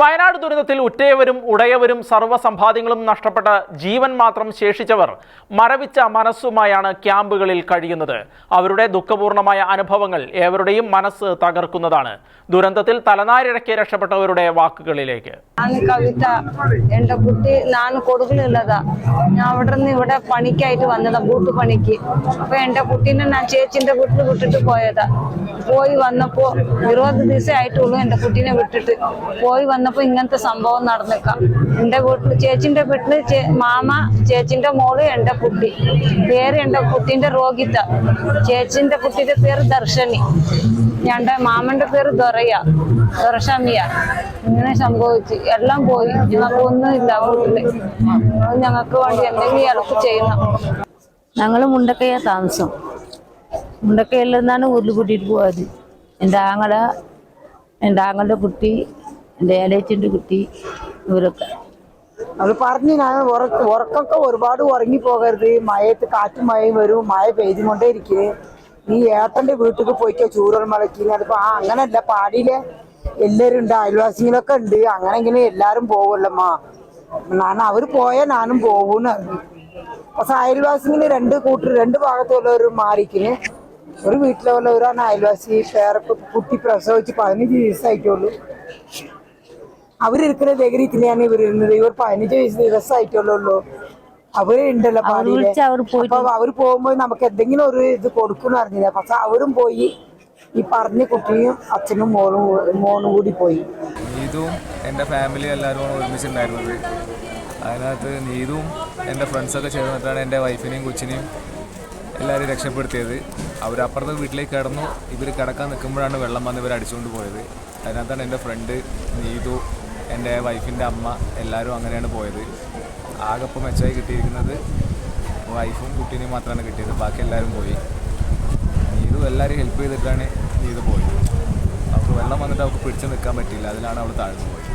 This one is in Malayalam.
വയനാട് ദുരന്തത്തിൽ ഉറ്റയവരും ഉടയവരും സർവസമ്പാദ്യങ്ങളും നഷ്ടപ്പെട്ട ജീവൻ മാത്രം ശേഷിച്ചവർ മരവിച്ച മനസ്സുമായാണ് ക്യാമ്പുകളിൽ കഴിയുന്നത്. അവരുടെ ദുഃഖപൂർണമായ അനുഭവങ്ങൾ ഏവരുടെയും മനസ്സ് തകർക്കുന്നതാണ്. ദുരന്തത്തിൽ തലനാരിഴക്കെ രക്ഷപ്പെട്ടവരുടെ വാക്കുകളിലേക്ക്. കവിത എന്റെ കുട്ടി ഞാൻ കൊടുക്കലുള്ളതാ ഞാൻ അവിടെ നിന്ന് ഇവിടെ പണിക്കായിട്ട് വന്നതാ ബൂട്ട് പണിക്ക് അപ്പൊ എന്റെ കുട്ടീനെ ഞാൻ ചേച്ചിന്റെ വീട്ടിൽ വിട്ടിട്ട് പോയതാ. പോയി വന്നപ്പോ ഇരുപത് ദിവസമായിട്ടുള്ളൂ എന്റെ കുട്ടീനെ വിട്ടിട്ട്. പോയി വന്നപ്പോ ഇങ്ങനത്തെ സംഭവം നടന്നേക്കാം. എന്റെ വീട്ടിൽ ചേച്ചിന്റെ വീട്ടിൽ മാമ ചേച്ചിന്റെ മോൾ എന്റെ കുട്ടി. പേര് എന്റെ കുട്ടിന്റെ രോഗിത ചേച്ചിന്റെ കുട്ടിയുടെ പേര് ദർശനി. ഞണ്ട മാമന്റെ പേര് ദൊറയ ദൊറഷമിയ ഇങ്ങനെ സംഭവിച്ചു എല്ലാം പോയി. ഞങ്ങൾക്ക് ഒന്നും ഇല്ല വീട്ടിൽ. ഞങ്ങൾക്ക് വേണ്ടി എന്തെങ്കിലും ഇളക്ക് ചെയ്യണം. ഞങ്ങൾ മുണ്ടക്കയ താമസം. മുണ്ടക്കയിൽ നിന്നാണ് ഉരുൾ കൂട്ടിയിട്ട് പോയത്. എന്റെ ആങ്ങള എന്റെ ആങ്ങളുടെ കുട്ടി എന്റെ ഏടേച്ചിന്റെ കുട്ടി ഇവരൊക്കെ. അത് പറഞ്ഞു ഞാൻ ഉറക്കൊക്കെ ഒരുപാട് ഉറങ്ങി പോകരുത് മഴയത്ത് കാറ്റും മഴയും വരും മഴ പെയ്തുകൊണ്ടേ ഇരിക്കേ. നീ ഏട്ടന്റെ വീട്ടിൽ പോയിക്കോ ചൂരൽ മലക്കി ഞാനിപ്പോ ആ അങ്ങനല്ല. പാടിയിലെ എല്ലാരും ഉണ്ട് അയൽവാസികളൊക്കെ ഉണ്ട്. അങ്ങനെ ഇങ്ങനെ എല്ലാരും പോവുമല്ലമ്മ ഞാൻ അവർ പോയാൽ ഞാനും പോകൂന്ന് പക്ഷെ അയൽവാസികൾ രണ്ട് കൂട്ടർ രണ്ട് ഭാഗത്തുള്ളവർ മാറിക്കിന് ഒരു വീട്ടിലെ ഉള്ളവരാണ് അയൽവാസി പേരൊക്കെ കുട്ടി പ്രസവിച്ച് പതിനഞ്ച് ദിവസമായിട്ടുള്ളൂ. അവരിരിക്കുന്ന ലഹരിത്തിലാണ് ഇവർ ഇരുന്നത്. ഇവർ പതിനഞ്ച് വയസ്സ് ദിവസമായിട്ടുള്ളൂ അവർ ഉണ്ടല്ലോ പാടിയിൽ. അപ്പൊ അവർ പോകുമ്പോ നമുക്ക് എന്തെങ്കിലും ഒരു ഇത് കൊടുക്കുന്നു അറിഞ്ഞില്ല. പക്ഷെ അവരും പോയി. ഈ പറഞ്ഞ കുട്ടിയും അച്ഛനും മോളും മോനും കൂടി പോയി. നീതും എന്റെ ഫാമിലി എല്ലാവരും ഒരുമിച്ചുണ്ടായിരുന്നത് അതിനകത്ത് നീതും എന്റെ ഫ്രണ്ട്സൊക്കെ ചേർന്നിട്ടാണ് എന്റെ വൈഫിനെയും കൊച്ചിനെയും എല്ലാവരും രക്ഷപ്പെടുത്തിയത്. അവരപ്പുറത്തെ വീട്ടിലേക്ക് കിടന്നു. ഇവർ കിടക്കാൻ നിൽക്കുമ്പോഴാണ് വെള്ളം വന്ന് ഇവർ അടിച്ചുകൊണ്ട് പോയത്. അതിനകത്താണ് എന്റെ ഫ്രണ്ട് നീതു. എന്റെ വൈഫിന്റെ അമ്മ എല്ലാവരും അങ്ങനെയാണ് പോയത്. ആകെ ഇപ്പോൾ മെച്ചമായി കിട്ടിയിരിക്കുന്നത് വൈഫും കുട്ടീനെയും മാത്രമാണ് കിട്ടിയത്. ബാക്കി എല്ലാവരും പോയി. നീതു എല്ലാവരും ഹെൽപ്പ് ചെയ്തിട്ടാണ് നീതു പോയത്. അവർക്ക് വെള്ളം വന്നിട്ട് അവർക്ക് പിടിച്ചു നിൽക്കാൻ പറ്റിയില്ല. അതിലാണ് അവൾ താഴ്ന്നു പോയത്.